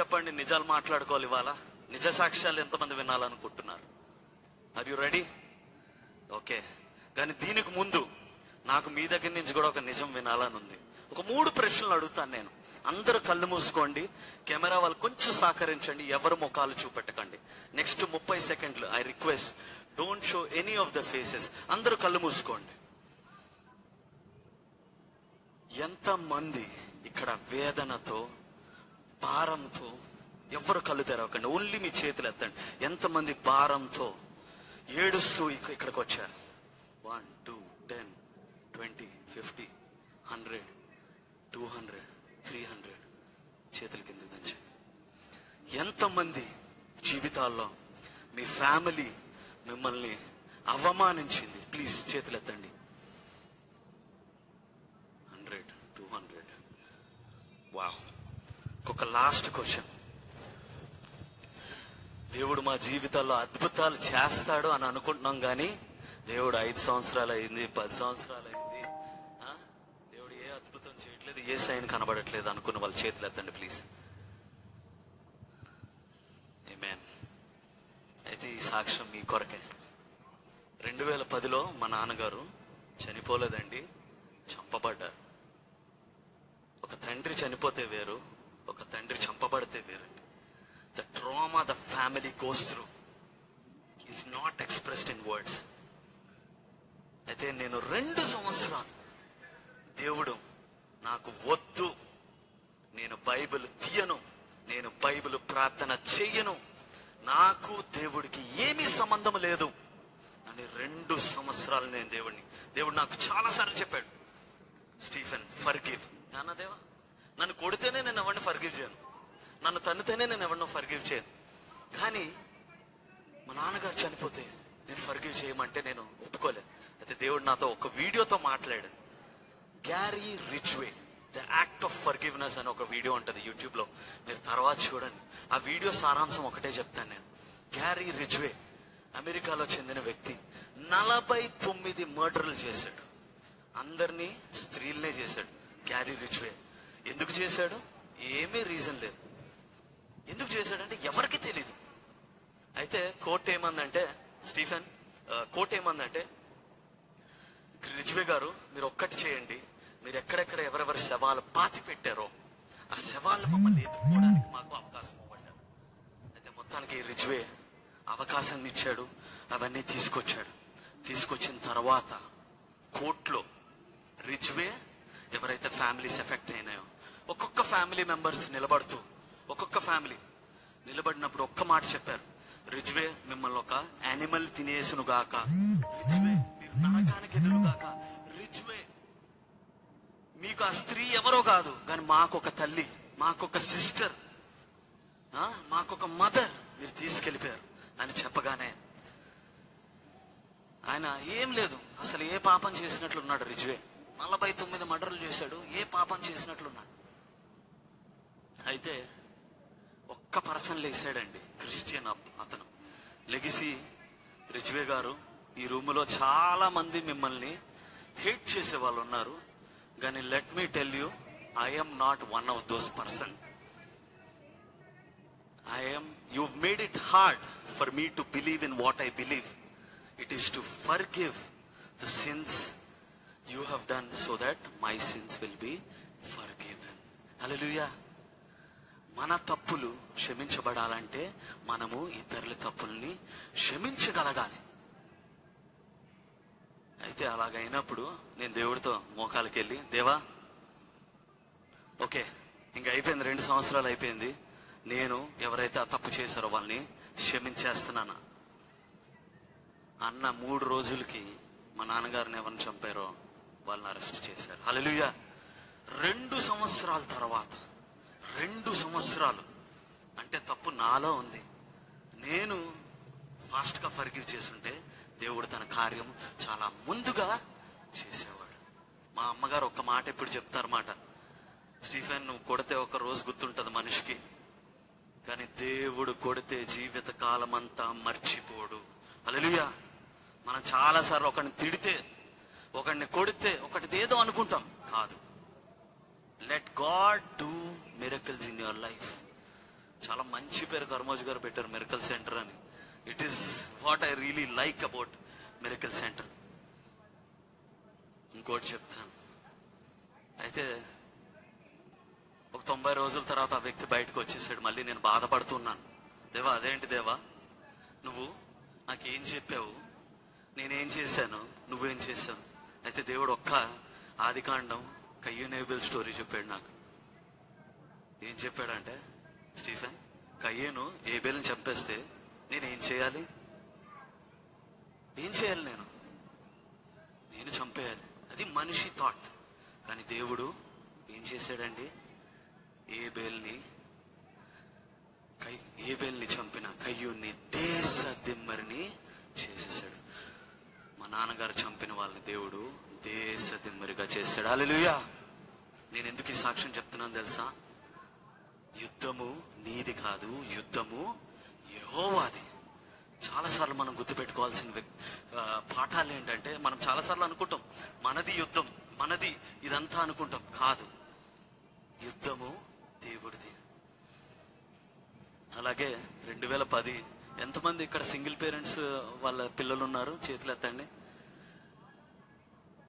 చెప్పండి నిజాలు మాట్లాడుకోవాలి ఇవాళ. నిజ సాక్ష్యాలు ఎంతమంది వినాలనుకుంటున్నారు? ఆర్ యు రెడీ ఓకే కానీ దీనికి ముందు నాకు మీ దగ్గర నుంచి కూడా ఒక నిజం వినాలని ఉంది. ఒక మూడు ప్రశ్నలు అడుగుతాను నేను. అందరూ కళ్ళు మూసుకోండి. కెమెరా వాళ్ళు కొంచెం సహకరించండి. ఎవరు ముఖాలు చూపెట్టకండి. నెక్స్ట్ ముప్పై సెకండ్లు I request don't show any of the faces అందరూ కళ్ళు మూసుకోండి. ఎంతమంది ఇక్కడ వేదనతో భారంతో ఎవరు కళ్ళు తెరవకండి ఓన్లీ మీ చేతులు ఎత్తండి. ఎంతమంది భారంతో ఏడుస్తూ ఇక్కడికి వచ్చారు? One two ten twenty fifty hundred two hundred three hundred చేతుల కింద దంచి. ఎంతమంది జీవితాల్లో మీ ఫ్యామిలీ మిమ్మల్ని అవమానించింది? ప్లీజ్ చేతులు ఎత్తండి. హండ్రెడ్ టూ హండ్రెడ్ వావ్ ఒక లాస్ట్ క్వశ్చన్ దేవుడు మా జీవితాల్లో అద్భుతాలు చేస్తాడు అని అనుకుంటున్నాం కానీ దేవుడు ఐదు సంవత్సరాలు అయింది పది సంవత్సరాలు అయింది. దేవుడు ఏ అద్భుతం చేయట్లేదు ఏ సైన్ కనబడట్లేదు అనుకున్న వాళ్ళ చేతులు ఎత్తండి ప్లీజ్ Amen. అయితే ఈ సాక్ష్యం మీ కొరకే. రెండు వేల పదిలో మా నాన్నగారు చనిపోలేదండి చంపబడ్డారు. ఒక తండ్రి చనిపోతే వేరు ఒక తండ్రి చంపబడితే వేరండి the trauma the family goes through is not expressed in words అయితే నేను రెండు సంవత్సరాలు దేవుడు నాకు వద్దు నేను బైబిల్ తీయను నేను బైబిల్ ప్రార్థన చెయ్యను నాకు దేవుడికి ఏమీ సంబంధం లేదు అని రెండు సంవత్సరాలు నేను దేవుడిని దేవుడు నాకు చాలాసార్లు చెప్పాడు స్టీఫెన్ ఫర్గివ్. నాన్న దేవా? నన్ను కొడితేనే నేను ఎవరిని ఫర్గివ్ చేయను. నన్ను తన్నుతేనే నేను ఎవరినో ఫర్గివ్ చేయను. కానీ మా నాన్నగారు చనిపోతే నేను ఫర్గివ్ చేయమంటే నేను ఒప్పుకోలేదు అయితే దేవుడు నాతో ఒక వీడియోతో మాట్లాడాడు. Gary Richway the act of forgiveness అని ఒక వీడియో ఉంటుంది యూట్యూబ్లో. మీరు తర్వాత చూడండి. ఆ వీడియో సారాంశం ఒకటే చెప్తాను నేను. గ్యారీ రిచ్వే అమెరికాలో చెందిన వ్యక్తి నలభై తొమ్మిది మర్డర్లు చేశాడు. అందరినీ స్త్రీలనే చేశాడు గ్యారీ రిచ్వే. ఎందుకు చేశాడు? ఏమీ రీజన్ లేదు. ఎందుకు చేశాడంటే ఎవరికి తెలీదు. అయితే కోర్ట్ ఏమందంటే స్టీఫెన్ కోర్ట్ ఏమందంటే రిజ్వే గారు మీరు ఒక్కటి చేయండి. మీరు ఎక్కడెక్కడ ఎవరెవరి శవాలు పాతి పెట్టారో ఆ శవాలు మమ్మల్ని ఎత్తుకోవడానికి మాకు అవకాశం ఇవ్వండి. అయితే మొత్తానికి రిజ్వే అవకాశాన్ని ఇచ్చాడు అవన్నీ తీసుకొచ్చాడు. తీసుకొచ్చిన తర్వాత కోర్టులో రిజ్వే ఎవరైతే ఫ్యామిలీస్ ఎఫెక్ట్ అయినాయో ఒక్కొక్క ఫ్యామిలీ మెంబర్స్ నిలబడుతూ ఒక్కొక్క ఫ్యామిలీ నిలబడినప్పుడు ఒక్క మాట చెప్పారు. రిజ్వే మిమ్మల్ని ఒక యానిమల్ తినేసును గాక రిజ్వే మీరు నరకానికి ఎదురుగాక. రిజ్వే మీకు ఆ స్త్రీ ఎవరో కాదు కానీ మాకొక తల్లి మాకొక సిస్టర్ మాకొక మదర్. మీరు తీసుకెళ్ళిపోయారు. అని చెప్పగానే ఆయన ఏం లేదు అసలు ఏ పాపం చేసినట్లున్నాడు రిజ్వే. నలభై తొమ్మిది మర్డర్లు చేశాడు ఏ పాపం చేసినట్లున్నాడు అయితే ఒక్క పర్సన్ లేసాడండి క్రిస్టియన్ అప్- అతను. లెగిసి రిజ్వే గారు ఈ రూములో చాలా మంది మిమ్మల్ని హేట్ చేసే వాళ్ళు ఉన్నారు. కానీ let me tell you I'm not one of those person I'm you made it hard for me to believe in what I believe it is to forgive the sins you have done so that my sins will be forgiven hallelujah మన తప్పులు క్షమించబడాలంటే మనము ఇతరుల తప్పుల్ని క్షమించగలగాలి. అయితే అలాగైనప్పుడు నేను దేవుడితో మోకాలకి వెళ్ళి దేవా ఓకే ఇంకా అయిపోయింది రెండు సంవత్సరాలు అయిపోయింది. నేను ఎవరైతే ఆ తప్పు చేశారో వాళ్ళని క్షమించేస్తున్నాను. అన్న మూడు రోజులకి మా నాన్నగారిని ఎవరిని చంపారో వాళ్ళని అరెస్ట్ చేశారు. హలలుయ రెండు సంవత్సరాల తర్వాత రెండు సంవత్సరాలు. అంటే తప్పు నాలో ఉంది. నేను ఫాస్ట్గా ఫర్గివ్ చేసుంటే దేవుడు తన కార్యం చాలా ముందుగా చేసేవాడు. మా అమ్మగారు ఒక మాట ఎప్పుడు చెప్తారన్నమాట. స్టీఫెన్ నువ్వు కొడితే ఒక రోజు గుర్తుంటుంది మనిషికి. కానీ దేవుడు కొడితే జీవిత కాలం అంతా మర్చిపోడు. అలలుయా మనం చాలా సార్లు ఒకరిని తిడితే ఒకడిని కొడితే ఒకటి ఏదో అనుకుంటాం. కాదు. Let God do miracles in your life చాలా మంచి పేరు కర్మోజ్ గారు పెట్టారు మిరకల్ సెంటర్ అని. It is what I really like about miracle centre ఇంకోటి చెప్తాను. అయితే ఒక తొంభై రోజుల తర్వాత ఆ వ్యక్తి బయటకు వచ్చేసాడు. మళ్ళీ నేను బాధపడుతున్నాను. దేవా అదేంటి దేవా? నువ్వు నాకేం చెప్పావు? నేనేం చేశాను? నువ్వేం చేశావు? అయితే దేవుడు ఒక్క ఆదికాండం కయ్యూనేబుల్ స్టోరీ చెప్పాడు నాకు. ఏం చెప్పాడంటే స్టీఫెన్ కయ్యేను ఏబేల్ని చంపేస్తే నేను ఏం చేయాలి? ఏం చేయాలి నేను? నేను చంపేయాలి. అది మనిషి థాట్ కానీ దేవుడు ఏం చేశాడండి? ఏబేల్ని కై ఏబేల్ని చంపిన కయ్యూని దేశ దిమ్మరిని చేశాడు నాన్నగారు చంపిన వాళ్ళని దేవుడు దేశ దిమ్మరిగా చేశాడు. అలెలుయా నేను ఎందుకు ఈ సాక్ష్యం చెప్తున్నాను తెలుసా? యుద్ధము నీది కాదు యుద్ధము యహోవాది. చాలాసార్లు మనం గుర్తుపెట్టుకోవాల్సిన వ్యక్- పాఠాలు ఏంటంటే మనం చాలాసార్లు అనుకుంటాం మనది యుద్ధం మనది ఇదంతా అనుకుంటాం. కాదు. యుద్ధము దేవుడిది. అలాగే రెండు వేల పది ఎంతమంది ఇక్కడ సింగిల్ పేరెంట్స్ వాళ్ళ పిల్లలు ఉన్నారు చేతులు ఎత్తండి